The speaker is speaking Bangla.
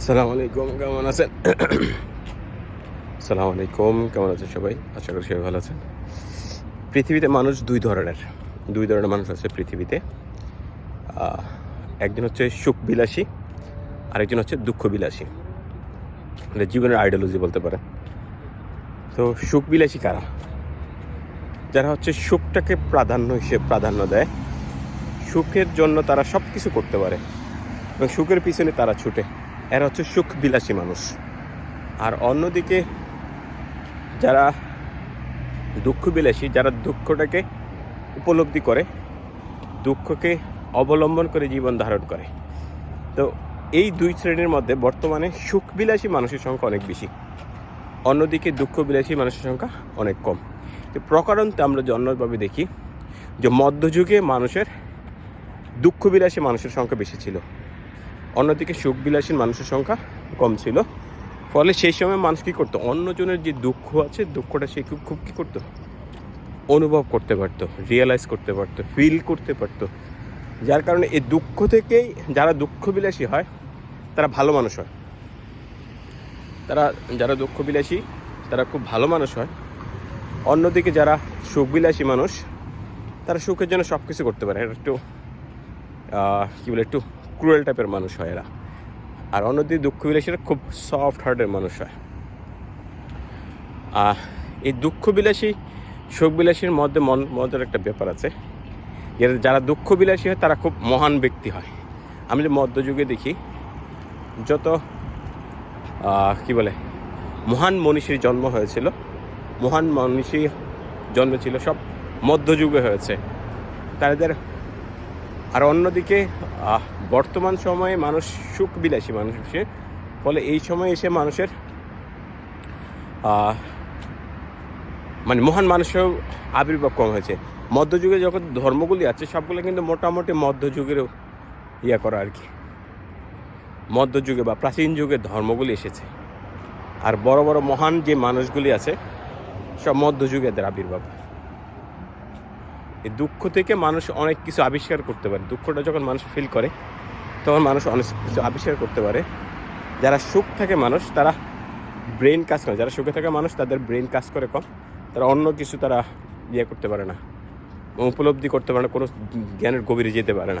সালাম আলাইকুম কেমন আছেন? সালাম আলাইকুম কেমন আছেন সবাই? আশা করি সবাই ভালো আছেন। পৃথিবীতে মানুষ দুই ধরনের। দুই ধরনের মানুষ আছে পৃথিবীতে। একজন হচ্ছে সুখবিলাসী, আরেকজন হচ্ছে দুঃখবিলাসী। এটা জীবনের আইডিওলজি বলতে পারেন। তো সুখবিলাসী কারা? যারা হচ্ছে সুখটাকে প্রাধান্য হিসেবে প্রাধান্য দেয়। সুখের জন্য তারা সব কিছু করতে পারে। এবং সুখের পিছনে তারা ছুটে। এরা হচ্ছে সুখ বিলাসী মানুষ। আর অন্যদিকে যারা দুঃখ বিলাসী যারা দুঃখটাকে উপলব্ধি করে, দুঃখকে অবলম্বন করে জীবন ধারণ করে। তো এই দুই শ্রেণির মধ্যে বর্তমানে সুখ বিলাসী মানুষের সংখ্যা অনেক বেশি। অন্যদিকে দুঃখ বিলাসী মানুষের সংখ্যা অনেক কম। তো প্রকারান্তে আমরা যে অন্যভাবে দেখি যে মধ্যযুগে মানুষের দুঃখ বিলাসী মানুষের সংখ্যা বেশি ছিল। অন্যদিকে সুখবিলাসী মানুষের সংখ্যা কম ছিল। ফলে সেই সময় মানুষ কী করতো? অন্যজনের যে দুঃখ আছে, দুঃখটা সে খুব খুব কী করতো? অনুভব করতে পারতো রিয়েলাইজ করতে পারতো ফিল করতে পারতো। যার কারণে এই দুঃখ থেকেই যারা দুঃখবিলাসী হয়, তারা ভালো মানুষ হয়। তারা, যারা দুঃখবিলাসী, তারা খুব ভালো মানুষ হয়। অন্যদিকে যারা সুখবিলাসী মানুষ, তারা সুখের জন্য সব কিছু করতে পারে। একটু কী বলে, একটু ক্রুয়েল টাইপের মানুষ হয় এরা। আর অন্যদিকে দুঃখ বিলাসীরা খুব সফট হার্টের মানুষ হয়। এই দুঃখ বিলাসী, সুখ বিলাসীর মধ্যে মন মজার একটা ব্যাপার আছে। যারা দুঃখ বিলাসী হয়, তারা খুব মহান ব্যক্তি হয়। আমি যে মধ্যযুগে দেখি, যত কি বলে, মহান মনীষীর জন্ম হয়েছিল, মহান মনীষী জন্মেছিল সব মধ্যযুগে হয়েছে। তাদের আর অন্যদিকে বর্তমান সময়ে মানুষ সুখ বিলাসী মানুষ ফলে এই সময় এসে মানুষের মানে মহান মানুষের আবির্ভাব কম হয়েছে। মধ্যযুগে যখন ধর্মগুলি আছে, সবগুলো কিন্তু মোটামুটি মধ্যযুগেরও ইয়া করা আর কি। মধ্যযুগে বা প্রাচীন যুগে ধর্মগুলি এসেছে। আর বড় বড় মহান যে মানুষগুলি আছে, সব মধ্যযুগে এদের আবির্ভাব। এই দুঃখ থেকে মানুষ অনেক কিছু আবিষ্কার করতে পারে। দুঃখটা যখন মানুষ ফিল করে, তখন মানুষ অনেক কিছু আবিষ্কার করতে পারে। যারা সুখ থাকে মানুষ, তারা ব্রেন কাজ করে। যারা সুখে থাকে মানুষ, তাদের ব্রেন কাজ করে কম। তারা অন্য কিছু তারা ইয়ে করতে পারে না। উপলব্ধি করতে পারে না, কোনো জ্ঞানের গভীরে যেতে পারে না।